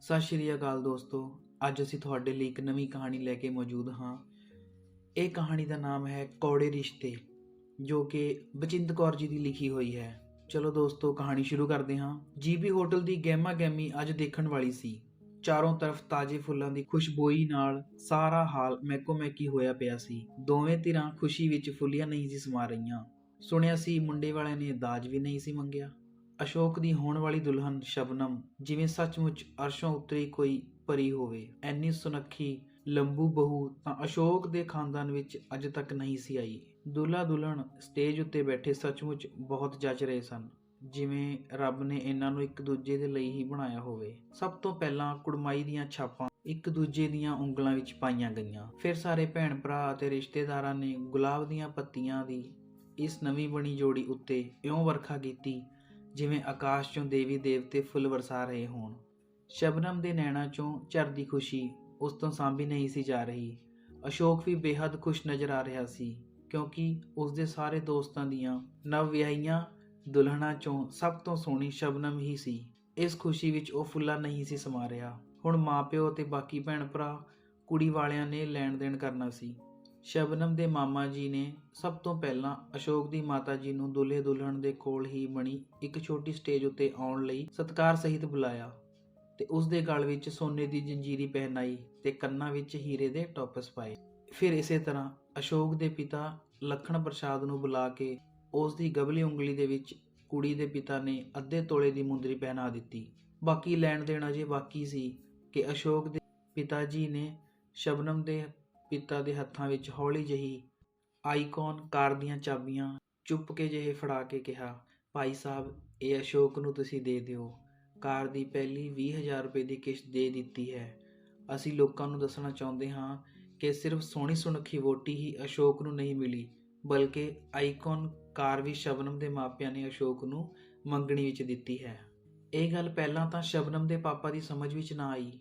ਸਤਿ ਸ਼੍ਰੀ ਅਕਾਲ ਦੋਸਤੋ, ਅੱਜ ਅਸੀਂ ਤੁਹਾਡੇ ਲਈ ਇੱਕ ਨਵੀਂ ਕਹਾਣੀ ਲੈ ਕੇ ਮੌਜੂਦ ਹਾਂ। ਇਹ ਕਹਾਣੀ ਦਾ ਨਾਮ ਹੈ ਕੌੜੇ ਰਿਸ਼ਤੇ, ਜੋ ਕਿ ਬਚਿੰਦ ਕੌਰ ਜੀ ਦੀ ਲਿਖੀ ਹੋਈ ਹੈ। ਚਲੋ ਦੋਸਤੋ, ਕਹਾਣੀ ਸ਼ੁਰੂ ਕਰਦੇ ਹਾਂ। ਜੀਬੀ ਹੋਟਲ ਦੀ ਗਹਿਮਾ ਗਹਿਮੀ ਅੱਜ ਦੇਖਣ ਵਾਲੀ ਸੀ। ਚਾਰੋਂ ਤਰਫ ਤਾਜ਼ੇ ਫੁੱਲਾਂ ਦੀ ਖੁਸ਼ਬੋਈ ਨਾਲ ਸਾਰਾ ਹਾਲ ਮਹਿਕੋ ਮਹਿਕੀ ਹੋਇਆ ਪਿਆ ਸੀ। ਦੋਵੇਂ ਧਿਰਾਂ ਖੁਸ਼ੀ ਵਿੱਚ ਫੁੱਲੀਆਂ ਨਹੀਂ ਸੀ ਸਮਾ ਰਹੀਆਂ। ਸੁਣਿਆ ਸੀ ਮੁੰਡੇ ਵਾਲਿਆਂ ਨੇ ਦਾਜ ਵੀ ਨਹੀਂ ਸੀ ਮੰਗਿਆ। ਅਸ਼ੋਕ ਦੀ ਹੋਣ ਵਾਲੀ ਦੁਲਹਨ ਸ਼ਬਨਮ ਜਿਵੇਂ ਸੱਚਮੁੱਚ ਅਰਸ਼ੋਂ ਉਤਰੀ ਕੋਈ ਪਰੀ ਹੋਵੇ, ਐਨੀ ਸੁਨੱਖੀ ਲੰਬੂ ਬਹੂ ਤਾਂ ਅਸ਼ੋਕ ਦੇ ਖਾਨਦਾਨ ਵਿੱਚ ਅਜੇ ਤੱਕ ਨਹੀਂ ਸੀ ਆਈ। ਦੁल्हा ਦੁਲਹਨ ਸਟੇਜ ਉੱਤੇ ਬੈਠੇ ਸੱਚਮੁੱਚ ਬਹੁਤ ਜੱਜ ਰਹੇ ਸਨ, ਜਿਵੇਂ ਰੱਬ ਨੇ ਇਹਨਾਂ ਨੂੰ ਇੱਕ ਦੂਜੇ ਦੇ ਲਈ ਹੀ ਬਣਾਇਆ ਹੋਵੇ। ਸਭ ਤੋਂ ਪਹਿਲਾਂ ਕੁੜਮਾਈ ਦੀਆਂ ਛਾਪਾਂ ਇੱਕ ਦੂਜੇ ਦੀਆਂ ਉਂਗਲਾਂ ਵਿੱਚ ਪਾਈਆਂ ਗਈਆਂ। ਫਿਰ ਸਾਰੇ ਭੈਣ ਭਰਾ ਅਤੇ ਰਿਸ਼ਤੇਦਾਰਾਂ ਨੇ ਗੁਲਾਬ ਦੀਆਂ ਪੱਤੀਆਂ ਦੀ ਇਸ ਨਵੀਂ ਬਣੀ ਜੋੜੀ ਉੱਤੇ ਇਉਂ ਵਰਖਾ ਕੀਤੀ ਜਿਵੇਂ ਆਕਾਸ਼ 'ਚੋਂ ਦੇਵੀ ਦੇਵਤੇ ਫੁੱਲ ਵਰਸਾ ਰਹੇ ਹੋਣ, ਸ਼ਬਨਮ ਦੇ ਨੈਣਾਂ 'ਚੋਂ ਝਰਦੀ ਖੁਸ਼ੀ ਉਸ ਤੋਂ ਸਾਂਭੀ ਨਹੀਂ ਸੀ ਜਾ ਰਹੀ। ਅਸ਼ੋਕ ਵੀ ਬੇहद ਖੁਸ਼ ਨਜ਼ਰ ਆ ਰਿਹਾ ਸੀ, ਕਿਉਂਕਿ ਉਸ ਦੇ ਸਾਰੇ ਦੋਸਤਾਂ ਦੀਆਂ ਨਵ ਵਿਆਹੀਆਂ ਦੁਲਹਨਾਂ 'ਚੋਂ ਸਭ ਤੋਂ ਸੋਹਣੀ ਸ਼ਬਨਮ ਹੀ ਸੀ। ਇਸ ਖੁਸ਼ੀ ਵਿੱਚ ਉਹ ਫੁੱਲਾ ਨਹੀਂ ਸੀ ਸਮਾ ਰਿਹਾ। ਹੁਣ ਮਾਪਿਓ ਤੇ ਬਾਕੀ ਭੈਣ ਭਰਾ ਕੁੜੀ ਵਾਲਿਆਂ ਨੇ ਲੈਣ ਦੇਣ ਕਰਨਾ ਸੀ। ਸ਼ਬਨਮ ਦੇ ਮਾਮਾ ਜੀ ਨੇ ਸਭ ਤੋਂ ਪਹਿਲਾਂ ਅਸ਼ੋਕ ਦੀ ਮਾਤਾ ਜੀ ਨੂੰ ਦੁल्हे ਦੁਲਹਨ ਦੇ ਕੋਲ ਹੀ ਬਣੀ ਇੱਕ ਛੋਟੀ ਸਟੇਜ ਉੱਤੇ ਆਉਣ ਲਈ ਸਤਕਾਰ ਸਹਿਤ ਬੁਲਾਇਆ ਤੇ ਉਸ ਦੇ ਗਲ ਵਿੱਚ ਸੋਨੇ ਦੀ ਜੰਜੀਰੀ ਪਹਿਨਾਈ ਤੇ ਕੰਨਾਂ ਵਿੱਚ ਹੀਰੇ ਦੇ ਟੋਪਸ ਪਾਏ। ਫਿਰ ਇਸੇ ਤਰ੍ਹਾਂ ਅਸ਼ੋਕ ਦੇ ਪਿਤਾ ਲਖਣ ਪ੍ਰਸਾਦ ਨੂੰ ਬੁਲਾ ਕੇ ਉਸ ਦੀ ਗਬਲੀ ਉਂਗਲੀ ਦੇ ਵਿੱਚ ਕੁੜੀ ਦੇ ਪਿਤਾ ਨੇ ਅੱਧੇ ਤੋਲੇ ਦੀ ਮੁੰਦਰੀ ਪਹਿਨਾ ਦਿੱਤੀ। ਬਾਕੀ ਲੈਣ ਦੇਣ ਅਜੇ ਬਾਕੀ ਸੀ ਕਿ ਅਸ਼ੋਕ ਦੇ ਪਿਤਾ ਜੀ ਨੇ ਸ਼ਬਨਮ ਦੇ ਪਿਤਾ ਦੇ ਹੱਥਾਂ ਵਿੱਚ ਹੌਲੀ ਜਿਹੀ ਆਈਕਨ ਕਾਰ ਦੀਆਂ ਚਾਬੀਆਂ ਚੁੱਪ ਕੇ ਜਿਹੇ ਫੜਾ ਕੇ ਕਿਹਾ, ਭਾਈ ਸਾਹਿਬ, ਇਹ ਅਸ਼ੋਕ ਨੂੰ ਤੁਸੀਂ ਦੇ ਦਿਓ। ਕਾਰ ਦੀ ਪਹਿਲੀ 20000 ਰੁਪਏ ਦੀ ਕਿਸ਼ਤ ਦੇ ਦਿੱਤੀ ਹੈ। ਅਸੀਂ ਲੋਕਾਂ ਨੂੰ ਦੱਸਣਾ ਚਾਹੁੰਦੇ ਹਾਂ ਕਿ ਸਿਰਫ ਸੋਹਣੀ ਸੁਨੱਖੀ ਵੋਟੀ ਹੀ ਅਸ਼ੋਕ ਨੂੰ ਨਹੀਂ ਮਿਲੀ, ਬਲਕਿ ਆਈਕਨ ਕਾਰ ਵੀ ਸ਼ਬਨਮ ਦੇ ਮਾਪਿਆਂ ਨੇ ਅਸ਼ੋਕ ਨੂੰ ਮੰਗਣੀ ਵਿੱਚ ਦਿੱਤੀ ਹੈ। ਇਹ ਗੱਲ ਪਹਿਲਾਂ ਤਾਂ ਸ਼ਬਨਮ ਦੇ ਪਾਪਾ ਦੀ ਸਮਝ ਵਿੱਚ ਨਾ ਆਈ,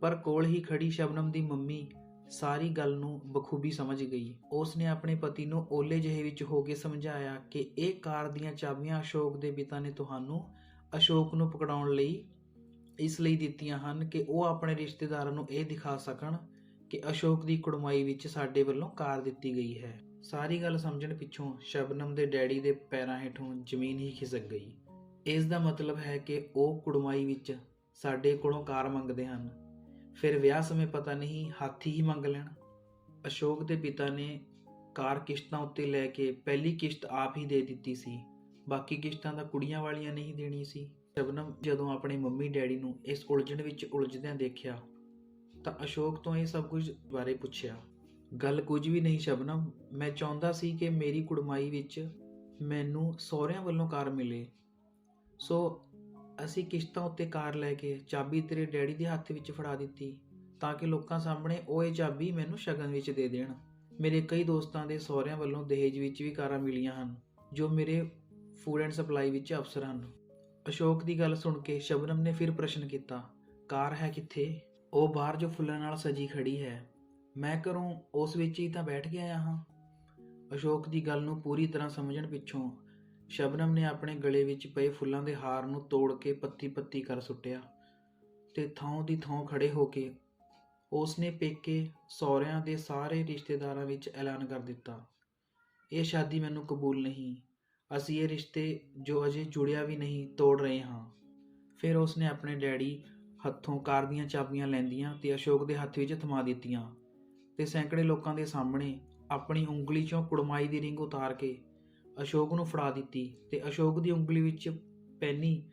ਪਰ ਕੋਲ ਹੀ ਖੜੀ ਸ਼ਬਨਮ ਦੀ ਮੰਮੀ ਸਾਰੀ ਗੱਲ ਨੂੰ ਬਖੂਬੀ ਸਮਝ ਗਈ। ਉਸ ਨੇ ਆਪਣੇ ਪਤੀ ਨੂੰ ਓਲੇ ਜਿਹੇ ਵਿੱਚ ਹੋ ਕੇ ਸਮਝਾਇਆ ਕਿ ਇਹ ਕਾਰ ਦੀਆਂ ਚਾਬੀਆਂ ਅਸ਼ੋਕ ਦੇ ਪਿਤਾ ਨੇ ਤੁਹਾਨੂੰ ਅਸ਼ੋਕ ਨੂੰ ਪਕੜਾਉਣ ਲਈ ਇਸ ਲਈ ਦਿੱਤੀਆਂ ਹਨ ਕਿ ਉਹ ਆਪਣੇ ਰਿਸ਼ਤੇਦਾਰਾਂ ਨੂੰ ਇਹ ਦਿਖਾ ਸਕਣ ਕਿ ਅਸ਼ੋਕ ਦੀ ਕੁੜਮਾਈ ਵਿੱਚ ਸਾਡੇ ਵੱਲੋਂ ਕਾਰ ਦਿੱਤੀ ਗਈ ਹੈ। ਸਾਰੀ ਗੱਲ ਸਮਝਣ ਪਿੱਛੋਂ ਸ਼ਬਨਮ ਦੇ ਡੈਡੀ ਦੇ ਪੈਰਾਂ ਹੇਠੋਂ ਜ਼ਮੀਨ ਹੀ ਖਿਸਕ ਗਈ। ਇਸ ਦਾ ਮਤਲਬ ਹੈ ਕਿ ਉਹ ਕੁੜਮਾਈ ਵਿੱਚ ਸਾਡੇ ਕੋਲੋਂ ਕਾਰ ਮੰਗਦੇ ਹਨ। ਫਿਰ ਵਿਆਹ ਸਮੇਂ ਪਤਾ ਨਹੀਂ ਹਾਥੀ ਹੀ ਮੰਗ ਲੈਣ। ਅਸ਼ੋਕ ਦੇ ਪਿਤਾ ਨੇ ਕਾਰ ਕਿਸ਼ਤਾਂ ਉੱਤੇ ਲੈ ਕੇ ਪਹਿਲੀ ਕਿਸ਼ਤ ਆਪ ਹੀ ਦੇ ਦਿੱਤੀ ਸੀ। ਬਾਕੀ ਕਿਸ਼ਤਾਂ ਤਾਂ ਕੁੜੀਆਂ ਵਾਲੀਆਂ ਨਹੀਂ ਦੇਣੀ ਸੀ। ਸ਼ਬਨਮ ਜਦੋਂ ਆਪਣੇ ਮੰਮੀ ਡੈਡੀ ਨੂੰ ਇਸ ਉਲਝਣ ਵਿੱਚ ਉਲਝਦਿਆਂ ਦੇਖਿਆ, ਤਾਂ ਅਸ਼ੋਕ ਤੋਂ ਇਹ ਸਭ ਕੁਝ ਬਾਰੇ ਪੁੱਛਿਆ। ਗੱਲ ਕੁਝ ਵੀ ਨਹੀਂ ਸ਼ਬਨਮ ਮੈਂ ਚਾਹੁੰਦਾ ਸੀ ਕਿ ਮੇਰੀ ਕੁੜਮਾਈ ਵਿੱਚ ਮੈਨੂੰ ਸਹੁਰਿਆਂ ਵੱਲੋਂ ਕਾਰ ਮਿਲੇ। ਸੋ ਅਸੀਂ ਕਿਸ਼ਤਾਂ ਉੱਤੇ ਕਾਰ ਲੈ ਕੇ ਚਾਬੀ ਤੇਰੇ ਡੈਡੀ ਦੇ ਹੱਥ ਵਿੱਚ ਫੜਾ ਦਿੱਤੀ ਤਾਂ ਕਿ ਲੋਕਾਂ ਸਾਹਮਣੇ ਉਹ ਇਹ ਚਾਬੀ ਮੈਨੂੰ ਸ਼ਗਨ ਵਿੱਚ ਦੇ ਦੇਣ। ਮੇਰੇ ਕਈ ਦੋਸਤਾਂ ਦੇ ਸਹੁਰਿਆਂ ਵੱਲੋਂ ਦਹੇਜ ਵਿੱਚ ਵੀ ਕਾਰਾਂ ਮਿਲੀਆਂ ਹਨ, ਜੋ ਮੇਰੇ ਫੂਡ ਐਂਡ ਸਪਲਾਈ ਵਿੱਚ ਅਫਸਰ ਹਨ। ਅਸ਼ੋਕ ਦੀ ਗੱਲ ਸੁਣ ਕੇ ਸ਼ਬਨਮ ਨੇ ਫਿਰ ਪ੍ਰਸ਼ਨ ਕੀਤਾ, ਕਾਰ ਹੈ ਕਿੱਥੇ? ਉਹ ਬਾਹਰ ਜੋ ਫੁੱਲਾਂ ਨਾਲ ਸਜੀ ਖੜੀ ਹੈ। ਮੈਂ ਘਰੋਂ ਉਸ ਵਿੱਚ ਹੀ ਤਾਂ ਬੈਠ ਗਿਆ ਆਇਆ ਹਾਂ। ਅਸ਼ੋਕ ਦੀ ਗੱਲ ਨੂੰ ਪੂਰੀ ਤਰ੍ਹਾਂ ਸਮਝਣ ਪਿੱਛੋਂ ਸ਼ਬਨਮ ਨੇ ਆਪਣੇ ਗਲੇ ਵਿੱਚ ਪਏ ਫੁੱਲਾਂ ਦੇ ਹਾਰ ਨੂੰ ਤੋੜ ਕੇ ਪੱਤੀ ਪੱਤੀ ਕਰ ਸੁੱਟਿਆ ਤੇ ਥਾਂ ਦੀ ਥਾਂ ਖੜੇ ਹੋ ਕੇ ਉਸ ਨੇ ਪੇਕੇ ਸਹੁਰਿਆਂ ਦੇ ਸਾਰੇ ਰਿਸ਼ਤੇਦਾਰਾਂ ਵਿੱਚ ਐਲਾਨ ਕਰ ਦਿੱਤਾ। ਇਹ ਸ਼ਾਦੀ ਮੈਨੂੰ ਕਬੂਲ ਨਹੀਂ। ਅਸੀਂ ਇਹ ਰਿਸ਼ਤੇ ਜੋ ਅਜੇ ਜੁੜਿਆ ਵੀ ਨਹੀਂ, ਤੋੜ ਰਹੇ ਹਾਂ। ਫਿਰ ਉਸ ਨੇ ਆਪਣੇ ਡੈਡੀ ਹੱਥੋਂ ਕਾਰ ਦੀਆਂ ਚਾਬੀਆਂ ਲੈਂਦੀਆਂ ਤੇ ਅਸ਼ੋਕ ਦੇ ਹੱਥ ਵਿੱਚ ਥਮਾ ਦਿੱਤੀਆਂ ਤੇ ਸੈਂਕੜੇ ਲੋਕਾਂ ਦੇ ਸਾਹਮਣੇ ਆਪਣੀ ਉਂਗਲੀ 'ਚੋਂ ਕੁੜਮਾਈ ਦੀ ਰਿੰਗ ਉਤਾਰ ਕੇ ਅਸ਼ੋਕ ਨੂੰ ਫੜਾ ਦਿੱਤੀ ਤੇ ਅਸ਼ੋਕ ਦੀ ਉਂਗਲੀ ਵਿੱਚ ਪੈਨੀ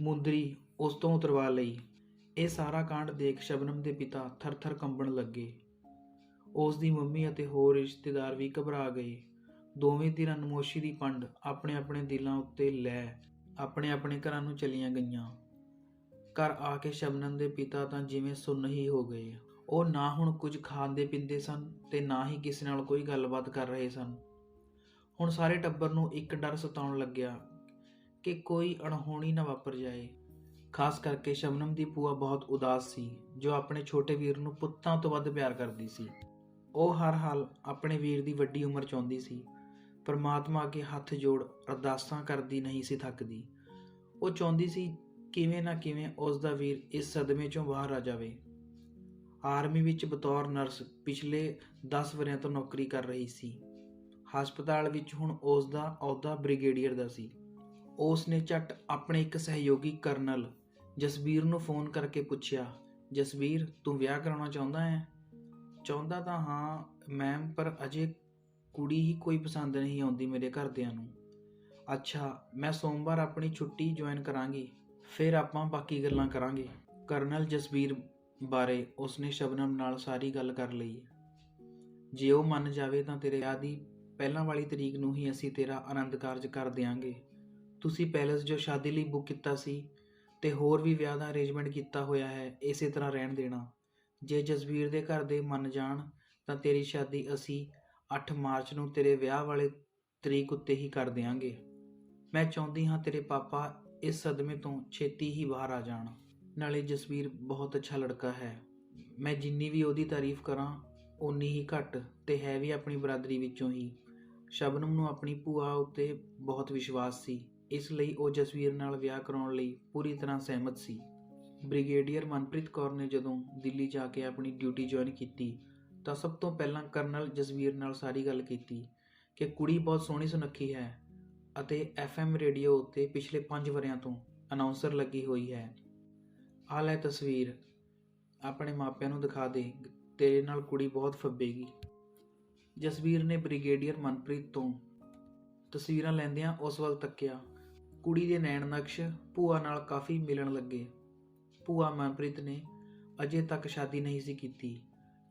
ਮੁੰਦਰੀ ਉਸ ਤੋਂ ਉਤਰਵਾ ਲਈ। ਇਹ ਸਾਰਾ ਕਾਂਡ ਦੇਖ ਸ਼ਬਨਮ ਦੇ ਪਿਤਾ ਥਰ-ਥਰ ਕੰਬਣ ਲੱਗੇ। ਉਸ ਦੀ ਮੰਮੀ ਅਤੇ ਹੋਰ ਰਿਸ਼ਤੇਦਾਰ ਵੀ ਘਬਰਾ ਗਏ। ਦੋਵੇਂ ਧਿਰਾਂ ਨਮੋਸ਼ੀ ਦੀ ਪੰਡ ਆਪਣੇ ਆਪਣੇ ਦਿਲਾਂ ਉੱਤੇ ਲੈ ਆਪਣੇ ਆਪਣੇ ਘਰਾਂ ਨੂੰ ਚਲੀਆਂ ਗਈਆਂ। ਘਰ ਆ ਕੇ ਸ਼ਬਨਮ ਦੇ ਪਿਤਾ ਤਾਂ ਜਿਵੇਂ ਸੁੰਨ ਹੀ ਹੋ ਗਏ। ਉਹ ਨਾ ਹੁਣ ਕੁਝ ਖਾਂਦੇ ਪੀਂਦੇ ਸਨ ਤੇ ਨਾ ਹੀ ਕਿਸੇ ਨਾਲ ਕੋਈ ਗੱਲਬਾਤ ਕਰ ਰਹੇ ਸਨ। ਹੁਣ ਸਾਰੇ ਟੱਬਰ ਨੂੰ ਇੱਕ ਡਰ ਸਤਾਉਣ ਲੱਗਿਆ ਕਿ ਕੋਈ ਅਣਹੋਣੀ ਨਾ ਵਾਪਰ ਜਾਏ। ਖਾਸ ਕਰਕੇ ਸ਼ਬਨਮ ਦੀ ਪੂਆ ਬਹੁਤ ਉਦਾਸ ਸੀ, ਜੋ ਆਪਣੇ ਛੋਟੇ ਵੀਰ ਨੂੰ ਪੁੱਤਾਂ ਤੋਂ ਵੱਧ ਪਿਆਰ ਕਰਦੀ ਸੀ। ਉਹ ਹਰ ਹਾਲ ਆਪਣੇ ਵੀਰ ਦੀ ਵੱਡੀ ਉਮਰ ਚਾਹੁੰਦੀ ਸੀ, ਪਰਮਾਤਮਾ ਅੱਗੇ ਹੱਥ ਜੋੜ ਅਰਦਾਸਾਂ ਕਰਦੀ ਨਹੀਂ ਸੀ ਥੱਕਦੀ। ਉਹ ਚਾਹੁੰਦੀ ਸੀ ਕਿਵੇਂ ਨਾ ਕਿਵੇਂ ਉਸ ਦਾ ਵੀਰ ਇਸ ਸਦਮੇ ਚੋਂ ਬਾਹਰ ਆ ਜਾਵੇ। ਆਰਮੀ ਵਿੱਚ ਬਤੌਰ ਨਰਸ ਪਿਛਲੇ 10 ਵਰਿਆਂ ਤੋਂ ਨੌਕਰੀ ਕਰ ਰਹੀ ਸੀ। ਹਸਪਤਾਲ ਵਿੱਚ ਹੁਣ ਉਸ ਦਾ ਅਹੁਦਾ ਬ੍ਰਿਗੇਡੀਅਰ ਦਾ ਸੀ। ਉਸ ਨੇ ਝੱਟ ਆਪਣੇ ਇੱਕ ਸਹਿਯੋਗੀ ਕਰਨਲ ਜਸਬੀਰ ਨੂੰ ਫੋਨ ਕਰਕੇ ਪੁੱਛਿਆ, ਜਸਬੀਰ, ਤੂੰ ਵਿਆਹ ਕਰਾਉਣਾ ਚਾਹੁੰਦਾ ਹੈ? ਚਾਹੁੰਦਾ ਤਾਂ ਹਾਂ ਮੈਮ ਪਰ ਅਜੇ ਕੁੜੀ ਹੀ ਕੋਈ ਪਸੰਦ ਨਹੀਂ ਆਉਂਦੀ ਮੇਰੇ ਘਰਦਿਆਂ ਨੂੰ। ਅੱਛਾ, ਮੈਂ ਸੋਮਵਾਰ ਆਪਣੀ ਛੁੱਟੀ ਜੁਆਇਨ ਕਰਾਂਗੀ, ਫਿਰ ਆਪਾਂ ਬਾਕੀ ਗੱਲਾਂ ਕਰਾਂਗੇ। ਕਰਨਲ ਜਸਬੀਰ ਬਾਰੇ ਉਸਨੇ ਸ਼ਬਨਮ ਨਾਲ ਸਾਰੀ ਗੱਲ ਕਰ ਲਈ। ਜੇ ਉਹ ਮੰਨ ਜਾਵੇ ਤਾਂ ਤੇਰੇ ਵਿਆਹ ਦੀ ਪਹਿਲਾਂ ਵਾਲੀ ਤਰੀਕ ਨੂੰ ਹੀ ਅਸੀਂ ਤੇਰਾ ਆਨੰਦ ਕਾਰਜ ਕਰ ਦਿਆਂਗੇ। ਤੁਸੀਂ ਪੈਲਸ ਜੋ ਸ਼ਾਦੀ ਲਈ ਬੁੱਕ ਕੀਤਾ ਸੀ ਤੇ ਹੋਰ ਵੀ ਵਿਆਹ ਦਾ ਅਰੇਂਜਮੈਂਟ ਕੀਤਾ ਹੋਇਆ ਹੈ, ਇਸੇ ਤਰ੍ਹਾਂ ਰਹਿਣ ਦੇਣਾ। ਜੇ ਜਸਬੀਰ ਦੇ ਘਰ ਦੇ ਮੰਨ ਜਾਣ, ਤਾਂ ਤੇਰੀ ਸ਼ਾਦੀ ਅਸੀਂ 8 ਮਾਰਚ ਨੂੰ ਤੇਰੇ ਵਿਆਹ ਵਾਲੇ ਤਰੀਕ ਉੱਤੇ ਹੀ ਕਰ ਦਿਆਂਗੇ। ਮੈਂ ਚਾਹੁੰਦੀ ਹਾਂ ਤੇਰੇ ਪਾਪਾ ਇਸ ਸਦਮੇ ਤੋਂ ਛੇਤੀ ਹੀ ਬਾਹਰ ਆ ਜਾਣ। ਨਾਲੇ ਜਸਵੀਰ ਬਹੁਤ ਅੱਛਾ ਲੜਕਾ ਹੈ। ਮੈਂ ਜਿੰਨੀ ਵੀ ਉਹਦੀ ਤਾਰੀਫ ਕਰਾਂ, ਓਨੀ ਹੀ ਘੱਟ ਤੇ ਹੈ ਵੀ ਆਪਣੀ ਬਰਾਦਰੀ ਵਿੱਚੋਂ ਹੀ। ਸ਼ਬਨਮ ਨੂੰ ਆਪਣੀ ਭੂਆ ਉੱਤੇ ਬਹੁਤ ਵਿਸ਼ਵਾਸ ਸੀ। ਇਸ ਲਈ ਉਹ ਜਸਵੀਰ ਨਾਲ ਵਿਆਹ ਕਰਾਉਣ ਲਈ ਪੂਰੀ ਤਰ੍ਹਾਂ ਸਹਿਮਤ ਸੀ। ਬ੍ਰਿਗੇਡੀਅਰ ਮਨਪ੍ਰੀਤ ਕੌਰ ਨੇ ਜਦੋਂ ਦਿੱਲੀ ਜਾ ਕੇ ਆਪਣੀ ਡਿਊਟੀ ਜੁਆਇਨ ਕੀਤੀ, ਤਾਂ ਸਭ ਤੋਂ ਪਹਿਲਾਂ ਕਰਨਲ ਜਸਵੀਰ ਨਾਲ ਸਾਰੀ ਗੱਲ ਕੀਤੀ ਕਿ ਕੁੜੀ ਬਹੁਤ ਸੋਹਣੀ ਸੁਨੱਖੀ ਹੈ ਅਤੇ FM ਰੇਡੀਓ ਉੱਤੇ ਪਿਛਲੇ 5 ਵਰਿਆਂ ਤੋਂ ਅਨਾਉਂਸਰ ਲੱਗੀ ਹੋਈ ਹੈ। ਆਹ ਲੈ ਤਸਵੀਰ, ਆਪਣੇ ਮਾਪਿਆਂ ਨੂੰ ਦਿਖਾ ਦੇ। ਤੇਰੇ ਨਾਲ ਕੁੜੀ ਬਹੁਤ ਫੱਬੇਗੀ। ਜਸਵੀਰ ਨੇ ਬ੍ਰਿਗੇਡੀਅਰ ਮਨਪ੍ਰੀਤ ਤੋਂ ਤਸਵੀਰਾਂ ਲੈਂਦਿਆਂ ਉਸ ਵੱਲ ਤੱਕਿਆ। ਕੁੜੀ ਦੇ ਨੈਣ ਨਕਸ਼ ਭੂਆ ਨਾਲ ਕਾਫੀ ਮਿਲਣ ਲੱਗੇ। ਭੂਆ ਮਨਪ੍ਰੀਤ ਨੇ ਅਜੇ ਤੱਕ ਸ਼ਾਦੀ ਨਹੀਂ ਸੀ ਕੀਤੀ,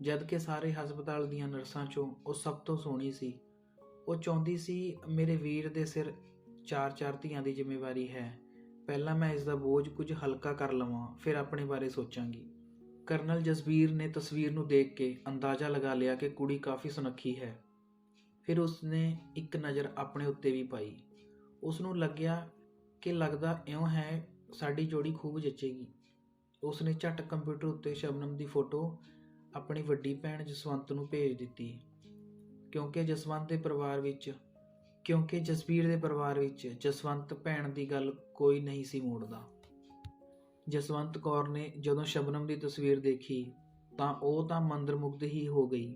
ਜਦ ਕਿ ਸਾਰੇ ਹਸਪਤਾਲ ਦੀਆਂ ਨਰਸਾਂ ਚੋਂ ਉਹ ਸਭ ਤੋਂ ਸੋਹਣੀ ਸੀ। ਉਹ ਚਾਹੁੰਦੀ ਸੀ, ਮੇਰੇ ਵੀਰ ਦੇ ਸਿਰ ਚਾਰ ਚਾਰ ਧੀਆਂ ਦੀ ਜ਼ਿੰਮੇਵਾਰੀ ਹੈ। ਪਹਿਲਾਂ ਮੈਂ ਇਸ ਦਾ ਬੋਝ ਕੁਝ ਹਲਕਾ ਕਰ ਲਵਾਂ, ਫਿਰ ਆਪਣੇ ਬਾਰੇ ਸੋਚਾਂਗੀ। ਕਰਨਲ ਜਸਬੀਰ ਨੇ ਤਸਵੀਰ ਨੂੰ ਦੇਖ ਕੇ ਅੰਦਾਜ਼ਾ ਲਗਾ ਲਿਆ ਕਿ ਕੁੜੀ ਕਾਫੀ ਸੁਨੱਖੀ ਹੈ। ਫਿਰ ਉਸਨੇ ਇੱਕ ਨਜ਼ਰ ਆਪਣੇ ਉੱਤੇ ਵੀ ਪਾਈ। ਉਸ ਨੂੰ ਲੱਗਿਆ ਕਿ ਲੱਗਦਾ ਇਉਂ ਹੈ, ਸਾਡੀ ਜੋੜੀ ਖੂਬ ਜੱਚੇਗੀ। ਉਸਨੇ ਝਟ ਕੰਪਿਊਟਰ ਉੱਤੇ ਸ਼ਬਨਮ ਦੀ ਫੋਟੋ ਆਪਣੀ ਵੱਡੀ ਭੈਣ ਜਸਵੰਤ ਨੂੰ ਭੇਜ ਦਿੱਤੀ। ਕਿਉਂਕਿ ਜਸਵੰਤ ਦੇ ਪਰਿਵਾਰ ਵਿੱਚ, ਕਿਉਂਕਿ ਜਸਬੀਰ ਦੇ ਪਰਿਵਾਰ ਵਿੱਚ ਜਸਵੰਤ ਭੈਣ ਦੀ ਗੱਲ ਕੋਈ ਨਹੀਂ ਸੀ ਮੋੜਦਾ। ਜਸਵੰਤ ਕੌਰ ਨੇ ਜਦੋਂ ਸ਼ਬਨਮ ਦੀ ਤਸਵੀਰ ਦੇਖੀ ਤਾਂ ਉਹ ਤਾਂ ਮੰਦਰਮੁਗਧ ਹੀ ਹੋ ਗਈ।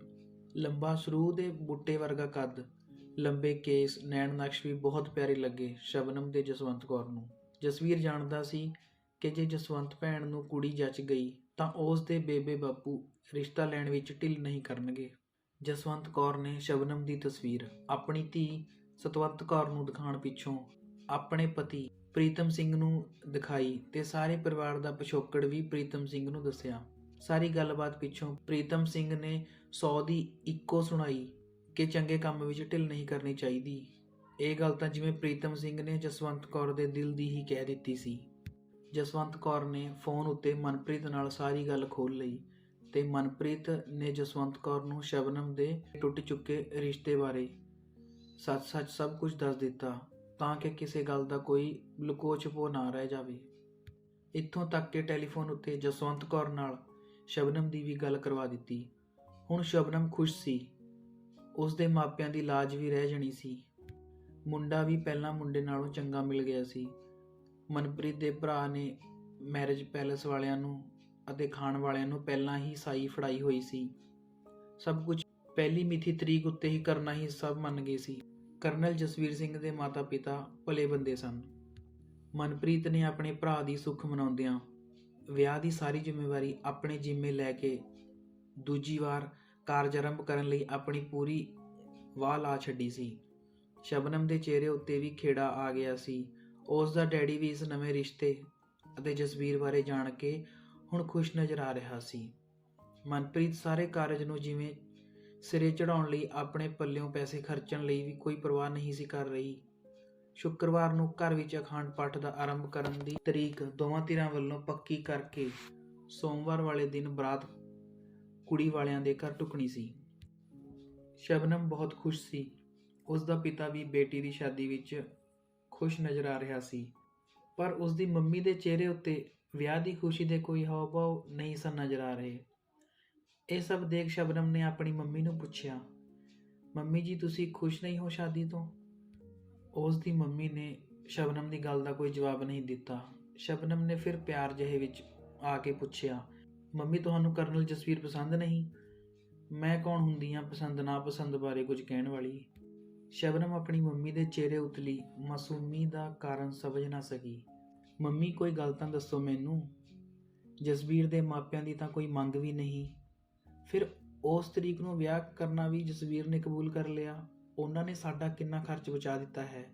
ਲੰਬਾ ਸਰੂ ਦੇ ਬੂਟੇ ਵਰਗਾ ਕੱਦ, ਲੰਬੇ ਕੇਸ, ਨੈਣ ਨਕਸ਼ ਵੀ ਬਹੁਤ ਪਿਆਰੇ ਲੱਗੇ ਸ਼ਬਨਮ ਦੇ ਜਸਵੰਤ ਕੌਰ ਨੂੰ। ਜਸਵੀਰ ਜਾਣਦਾ ਸੀ ਕਿ ਜੇ ਜਸਵੰਤ ਭੈਣ ਨੂੰ ਕੁੜੀ ਜੱਚ ਗਈ ਤਾਂ ਉਸ ਦੇ ਬੇਬੇ ਬਾਪੂ ਰਿਸ਼ਤਾ ਲੈਣ ਵਿੱਚ ਢਿੱਲ ਨਹੀਂ ਕਰਨਗੇ। ਜਸਵੰਤ ਕੌਰ ਨੇ ਸ਼ਬਨਮ ਦੀ ਤਸਵੀਰ ਆਪਣੀ ਧੀ ਸਤਵੰਤ ਕੌਰ ਨੂੰ ਦਿਖਾਉਣ ਪਿੱਛੋਂ ਆਪਣੇ ਪਤੀ ਪ੍ਰੀਤਮ ਸਿੰਘ ਨੂੰ ਦਿਖਾਈ ਤੇ ਸਾਰੇ ਪਰਿਵਾਰ ਦਾ ਪਿਛੋਕੜ ਵੀ ਪ੍ਰੀਤਮ ਸਿੰਘ ਨੂੰ ਦੱਸਿਆ। ਸਾਰੀ ਗੱਲਬਾਤ ਪਿੱਛੋਂ ਪ੍ਰੀਤਮ ਸਿੰਘ ਨੇ 100 ਦੀ ਇੱਕੋ ਸੁਣਾਈ ਕਿ ਚੰਗੇ ਕੰਮ ਵਿੱਚ ਢਿੱਲ ਨਹੀਂ ਕਰਨੀ ਚਾਹੀਦੀ। ਇਹ ਗੱਲ ਤਾਂ ਜਿਵੇਂ ਪ੍ਰੀਤਮ ਸਿੰਘ ਨੇ ਜਸਵੰਤ ਕੌਰ ਦੇ ਦਿਲ ਦੀ ਹੀ ਕਹਿ ਦਿੱਤੀ ਸੀ। ਜਸਵੰਤ ਕੌਰ ਨੇ ਫੋਨ ਉੱਤੇ ਮਨਪ੍ਰੀਤ ਨਾਲ ਸਾਰੀ ਗੱਲ ਖੋਲ ਲਈ ਤੇ ਮਨਪ੍ਰੀਤ ਨੇ ਜਸਵੰਤ ਕੌਰ ਨੂੰ ਸ਼ਬਨਮ ਦੇ ਟੁੱਟ ਚੁੱਕੇ ਰਿਸ਼ਤੇ ਬਾਰੇ ਸੱਚ-ਸੱਚ ਸਭ ਕੁਝ ਦੱਸ ਦਿੱਤਾ। ਤਾਂ ਕਿ ਕਿਸੇ ਗੱਲ ਦਾ ਕੋਈ ਲੁਕੋ ਛਪੋ ਨਾ ਰਹਿ ਜਾਵੇ। ਇੱਥੋਂ ਤੱਕ ਕਿ ਟੈਲੀਫੋਨ ਉੱਤੇ ਜਸਵੰਤ ਕੌਰ ਨਾਲ ਸ਼ਬਨਮ ਦੀ ਵੀ ਗੱਲ ਕਰਵਾ ਦਿੱਤੀ। ਹੁਣ ਸ਼ਬਨਮ ਖੁਸ਼ ਸੀ। ਉਸ ਦੇ ਮਾਪਿਆਂ ਦੀ ਲਾਜ ਵੀ ਰਹਿ ਜਣੀ ਸੀ। ਮੁੰਡਾ ਵੀ ਪਹਿਲਾਂ ਮੁੰਡੇ ਨਾਲੋਂ ਚੰਗਾ ਮਿਲ ਗਿਆ ਸੀ। ਮਨਪ੍ਰੀਤ ਦੇ ਭਰਾ ਨੇ ਮੈਰਿਜ ਪੈਲੇਸ ਵਾਲਿਆਂ ਨੂੰ ਅਤੇ ਖਾਣ ਵਾਲਿਆਂ ਨੂੰ ਪਹਿਲਾਂ ਹੀ ਸਾਈ ਫੜਾਈ ਹੋਈ ਸੀ। ਸਭ ਕੁਝ ਪਹਿਲੀ ਮਿਤੀ ਤਰੀਕ ਉੱਤੇ ਹੀ ਕਰਨਾ ਹੀ ਸਭ ਮੰਨ ਗਏ ਸੀ। ਕਰਨਲ ਜਸਵੀਰ ਸਿੰਘ ਦੇ ਮਾਤਾ-ਪਿਤਾ ਭਲੇ ਬੰਦੇ ਸਨ। ਮਨਪ੍ਰੀਤ ਨੇ ਆਪਣੇ ਭਰਾ ਦੀ ਸੁੱਖ ਮਨਾਉਂਦਿਆਂ ਵਿਆਹ ਦੀ ਸਾਰੀ ਜ਼ਿੰਮੇਵਾਰੀ ਆਪਣੇ ਜ਼ਿੰਮੇ ਲੈ ਕੇ ਦੂਜੀ ਵਾਰ ਕਾਰਜ ਆਰੰਭ ਕਰਨ ਲਈ ਆਪਣੀ ਪੂਰੀ ਵਾਹ ਲਾ ਛੱਡੀ ਸੀ। ਸ਼ਬਨਮ ਦੇ ਚਿਹਰੇ ਉੱਤੇ ਵੀ ਖੇੜਾ ਆ ਗਿਆ ਸੀ। ਉਸ ਦਾ ਡੈਡੀ ਵੀ ਇਸ ਨਵੇਂ ਰਿਸ਼ਤੇ ਅਤੇ ਜਸਵੀਰ ਬਾਰੇ ਜਾਣ ਕੇ ਹੁਣ ਖੁਸ਼ ਨਜ਼ਰ ਆ ਰਿਹਾ ਸੀ। ਮਨਪ੍ਰੀਤ ਸਾਰੇ ਕਾਰਜ ਨੂੰ ਜਿਵੇਂ ਸਿਰੇ ਚੜਾਉਣ ਲਈ, ਆਪਣੇ ਪੱਲਿਓਂ ਪੈਸੇ ਖਰਚਣ ਲਈ ਵੀ ਕੋਈ ਪਰਵਾਹ ਨਹੀਂ ਸੀ ਕਰ ਰਹੀ। ਸ਼ੁੱਕਰਵਾਰ ਨੂੰ ਘਰ ਵਿੱਚ ਅਖੰਡ ਪਾਠ ਦਾ ਆਰੰਭ ਕਰਨ ਦੀ ਤਰੀਕ ਦੋਵਾਂ ਧਿਰਾਂ ਵੱਲੋਂ ਪੱਕੀ ਕਰਕੇ ਸੋਮਵਾਰ ਵਾਲੇ ਦਿਨ ਬਰਾਤ ਕੁੜੀ ਵਾਲਿਆਂ ਦੇ ਘਰ ਟੁਕਣੀ ਸੀ। ਸ਼ਬਨਮ ਬਹੁਤ ਖੁਸ਼ ਸੀ। ਉਸ ਦਾ ਪਿਤਾ ਵੀ ਬੇਟੀ ਦੀ ਸ਼ਾਦੀ ਵਿੱਚ ਖੁਸ਼ ਨਜ਼ਰ ਆ ਰਿਹਾ ਸੀ। ਪਰ ਉਸ ਦੀ ਮੰਮੀ ਦੇ ਚਿਹਰੇ ਉੱਤੇ ਵਿਆਹ ਦੀ ਖੁਸ਼ੀ ਦੇ ਕੋਈ ਹਾਵ-ਭਾਵ ਨਹੀਂ ਸਨ ਨਜ਼ਰ ਆ ਰਹੇ। ਇਹ ਸਭ ਦੇਖ ਸ਼ਬਨਮ ਨੇ ਆਪਣੀ ਮੰਮੀ ਨੂੰ ਪੁੱਛਿਆ, ਮੰਮੀ ਜੀ, ਤੁਸੀਂ ਖੁਸ਼ ਨਹੀਂ ਹੋ ਸ਼ਾਦੀ ਤੋਂ? ਉਸ ਦੀ ਮੰਮੀ ਨੇ ਸ਼ਬਨਮ ਦੀ ਗੱਲ ਦਾ ਕੋਈ ਜਵਾਬ ਨਹੀਂ ਦਿੱਤਾ। ਸ਼ਬਨਮ ਨੇ ਫਿਰ ਪਿਆਰ ਜਿਹੇ ਵਿੱਚ ਆ ਕੇ ਪੁੱਛਿਆ, ਮੰਮੀ, ਤੁਹਾਨੂੰ ਕਰਨਲ ਜਸਵੀਰ ਪਸੰਦ ਨਹੀਂ? ਮੈਂ ਕੌਣ ਹੁੰਦੀ ਹਾਂ ਪਸੰਦ ਨਾ ਪਸੰਦ ਬਾਰੇ ਕੁਝ ਕਹਿਣ ਵਾਲੀ? ਸ਼ਬਨਮ ਆਪਣੀ ਮੰਮੀ ਦੇ ਚਿਹਰੇ ਉਤਲੀ ਮਾਸੂਮੀ ਦਾ ਕਾਰਨ ਸਮਝ ਨਾ ਸਕੀ। ਮੰਮੀ, ਕੋਈ ਗੱਲ ਤਾਂ ਦੱਸੋ ਮੈਨੂੰ? ਜਸਵੀਰ ਦੇ ਮਾਪਿਆਂ ਦੀ ਤਾਂ ਕੋਈ ਮੰਗ ਵੀ ਨਹੀਂ। ਫਿਰ ਉਸ ਤਰੀਕ ਨੂੰ ਵਿਆਹ ਕਰਨਾ ਵੀ ਜਸਵੀਰ ਨੇ ਕਬੂਲ ਕਰ ਲਿਆ। ਉਹਨਾਂ ਨੇ ਸਾਡਾ ਕਿੰਨਾ ਖਰਚ ਬਚਾ ਦਿੱਤਾ ਹੈ।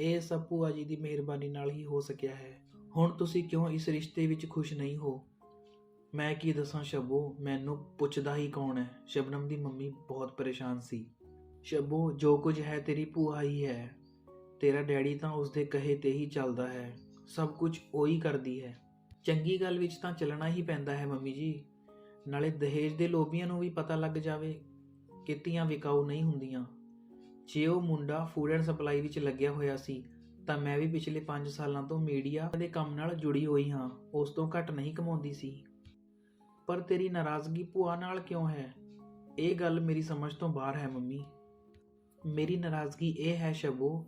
ਇਹ ਸਭ ਭੂਆ ਜੀ ਦੀ ਮਿਹਰਬਾਨੀ ਨਾਲ ਹੀ ਹੋ ਸਕਿਆ ਹੈ। ਹੁਣ ਤੁਸੀਂ ਕਿਉਂ ਇਸ ਰਿਸ਼ਤੇ ਵਿੱਚ ਖੁਸ਼ ਨਹੀਂ ਹੋ? ਮੈਂ ਕੀ ਦੱਸਾਂ ਸ਼ਬੋ, ਮੈਨੂੰ ਪੁੱਛਦਾ ਹੀ ਕੌਣ ਹੈ? ਸ਼ਬਨਮ ਦੀ ਮੰਮੀ ਬਹੁਤ ਪਰੇਸ਼ਾਨ ਸੀ। ਸ਼ਬੋ, ਜੋ ਕੁਝ ਹੈ ਤੇਰੀ ਭੂਆ ਹੀ ਹੈ। ਤੇਰਾ ਡੈਡੀ ਤਾਂ ਉਸਦੇ ਕਹੇ ਤੇ ਹੀ ਚੱਲਦਾ ਹੈ। ਸਭ ਕੁਝ ਉਹੀ ਕਰਦੀ ਹੈ। ਚੰਗੀ ਗੱਲ ਵਿੱਚ ਤਾਂ ਚੱਲਣਾ ਹੀ ਪੈਂਦਾ ਹੈ ਮੰਮੀ ਜੀ। ਨਾਲੇ ਦਹੇਜ ਦੇ ਲੋਭੀਆਂ ਨੂੰ ਵੀ ਪਤਾ ਲੱਗ ਜਾਵੇ ਕਿ ਧੀਆਂ ਵਿਕਾਊ ਨਹੀਂ ਹੁੰਦੀਆਂ। ਜੇ ਉਹ ਮੁੰਡਾ ਫੂਡ ਐਂਡ ਸਪਲਾਈ ਵਿੱਚ ਲੱਗਿਆ ਹੋਇਆ ਸੀ, ਤਾਂ ਮੈਂ ਵੀ ਪਿਛਲੇ 5 ਸਾਲਾਂ ਤੋਂ ਮੀਡੀਆ ਦੇ ਕੰਮ ਨਾਲ ਜੁੜੀ ਹੋਈ ਹਾਂ, ਉਸ ਤੋਂ ਘੱਟ ਨਹੀਂ ਕਮਾਉਂਦੀ ਸੀ। ਪਰ ਤੇਰੀ ਨਾਰਾਜ਼ਗੀ ਭੂਆ ਨਾਲ ਕਿਉਂ ਹੈ? ਇਹ ਗੱਲ ਮੇਰੀ ਸਮਝ ਤੋਂ ਬਾਹਰ ਹੈ, ਮੰਮੀ। ਮੇਰੀ ਨਾਰਾਜ਼ਗੀ ਇਹ ਹੈ, ਸ਼ਬੋ,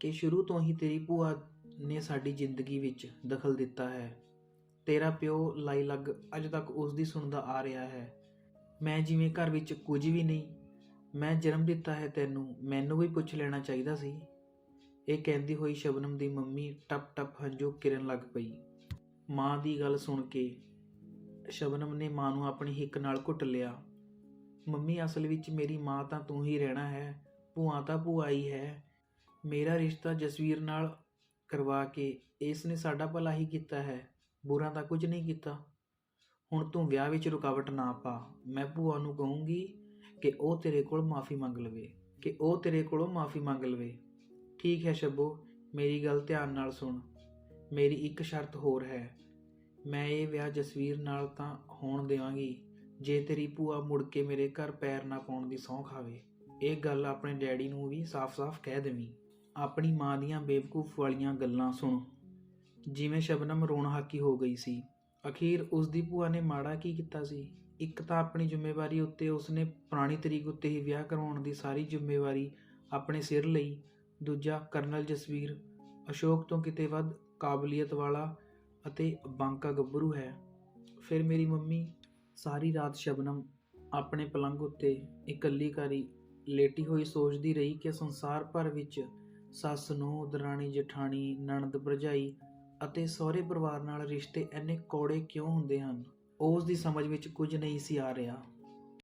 ਕਿ ਸ਼ੁਰੂ ਤੋਂ ਹੀ ਤੇਰੀ ਭੂਆ ਨੇ ਸਾਡੀ ਜ਼ਿੰਦਗੀ ਵਿੱਚ ਦਖਲ ਦਿੱਤਾ ਹੈ। ਤੇਰਾ ਪਿਓ ਲਾਈ ਲੱਗ ਅਜ ਤੱਕ ਉਸ ਦੀ ਸੁਣਦਾ ਆ ਰਿਹਾ ਹੈ। ਮੈਂ ਜਿਵੇਂ ਘਰ ਵਿੱਚ ਕੁਝ ਵੀ ਨਹੀਂ, ਮੈਂ ਜਨਮ ਦਿੱਤਾ ਹੈ ਤੈਨੂੰ, ਮੈਨੂੰ ਵੀ ਪੁੱਛ ਲੈਣਾ ਚਾਹੀਦਾ ਸੀ। ਇਹ ਕਹਿੰਦੀ ਹੋਈ ਸ਼ਬਨਮ ਦੀ ਮੰਮੀ ਟਪ ਟਪ ਹੰਝੂ ਕਿਰਨ ਲੱਗ ਪਈ। ਮਾਂ ਦੀ ਗੱਲ ਸੁਣ ਕੇ ਸ਼ਬਨਮ ਨੇ ਮਾਂ ਨੂੰ ਆਪਣੀ ਹਿੱਕ ਨਾਲ ਘੁੱਟ ਲਿਆ। ਮੰਮੀ, ਅਸਲ ਵਿੱਚ ਮੇਰੀ ਮਾਂ ਤਾਂ ਤੂੰ ਹੀ ਰਹਿਣਾ ਹੈ, ਭੂਆ ਤਾਂ ਭੂਆ ਹੀ ਹੈ। ਮੇਰਾ ਰਿਸ਼ਤਾ ਜਸਵੀਰ ਨਾਲ ਕਰਵਾ ਕੇ ਇਸ ਨੇ ਸਾਡਾ ਭਲਾ ਹੀ ਕੀਤਾ ਹੈ। ਬੁਰਾ ਤਾਂ ਕੁਝ ਨਹੀਂ ਕੀਤਾ। ਹੁਣ ਤੂੰ ਵਿਆਹ ਵਿੱਚ ਰੁਕਾਵਟ ਨਾ ਪਾ। ਮੈਂ ਭੂਆ ਨੂੰ ਕਹੂੰਗੀ ਕਿ ਉਹ ਤੇਰੇ ਕੋਲ ਮਾਫੀ ਮੰਗ ਲਵੇ, ਕਿ ਉਹ ਤੇਰੇ ਕੋਲੋਂ ਮਾਫੀ ਮੰਗ ਲਵੇ। ਠੀਕ ਹੈ ਸ਼ਬੋ, ਮੇਰੀ ਗੱਲ ਧਿਆਨ ਨਾਲ ਸੁਣ। ਮੇਰੀ ਇੱਕ ਸ਼ਰਤ ਹੋਰ ਹੈ। ਮੈਂ ਇਹ ਵਿਆਹ ਜਸਵੀਰ ਨਾਲ ਤਾਂ ਹੋਣ ਦੇਵਾਂਗੀ, ਜੇ ਤੇਰੀ ਭੂਆ ਮੁੜ ਕੇ ਮੇਰੇ ਘਰ ਪੈਰ ਨਾ ਪਾਉਣ ਦੀ ਸਹੁੰ ਖਾਵੇ। ਇਹ ਗੱਲ ਆਪਣੇ ਡੈਡੀ ਨੂੰ ਵੀ ਸਾਫ਼-ਸਾਫ਼ ਕਹਿ ਦੇਵੀਂ। ਆਪਣੀ ਮਾਂ ਦੀਆਂ ਬੇਵਕੂਫ ਵਾਲੀਆਂ ਗੱਲਾਂ ਸੁਣ। ਜਿਵੇਂ ਸ਼ਬਨਮ ਰੋਣ ਹਾਕੀ ਹੋ ਗਈ ਸੀ। ਅਖੀਰ ਉਸ ਦੀ ਭੂਆ ਨੇ ਮਾੜਾ ਕੀ ਕੀਤਾ ਸੀ? ਇੱਕ ਤਾਂ ਆਪਣੀ ਜ਼ਿੰਮੇਵਾਰੀ ਉੱਤੇ ਉਸਨੇ ਪੁਰਾਣੀ ਤਰੀਕ ਉੱਤੇ ਹੀ ਵਿਆਹ ਕਰਵਾਉਣ ਦੀ ਸਾਰੀ ਜ਼ਿੰਮੇਵਾਰੀ ਆਪਣੇ ਸਿਰ ਲਈ। ਦੂਜਾ, ਕਰਨਲ ਜਸਵੀਰ। ਅਸ਼ੋਕ ਤੋਂ ਕਿਤੇ ਵੱਧ ਕਾਬਲੀਅਤ ਵਾਲਾ ਅਤੇ ਬਾਂਕਾ ਗੱਭਰੂ ਹੈ। ਫਿਰ ਮੇਰੀ ਮੰਮੀ, ਸਾਰੀ ਰਾਤ ਸ਼ਬਨਮ ਆਪਣੇ ਪਲੰਗ ਉੱਤੇ ਇਕੱਲੀ ਘਰੀ ਲੇਟੀ ਹੋਈ ਸੋਚਦੀ ਰਹੀ ਕਿ ਸੰਸਾਰ ਭਰ ਵਿੱਚ ਸੱਸ ਨੂੰ ਦਰਾਣੀ, ਜਠਾਣੀ, ਨਣਦ, ਭਰਜਾਈ ਅਤੇ ਸਹੁਰੇ ਪਰਿਵਾਰ ਨਾਲ ਰਿਸ਼ਤੇ ਇੰਨੇ ਕੌੜੇ ਕਿਉਂ ਹੁੰਦੇ ਹਨ? ਉਸ ਦੀ ਸਮਝ ਵਿੱਚ ਕੁਝ ਨਹੀਂ ਸੀ ਆ ਰਿਹਾ।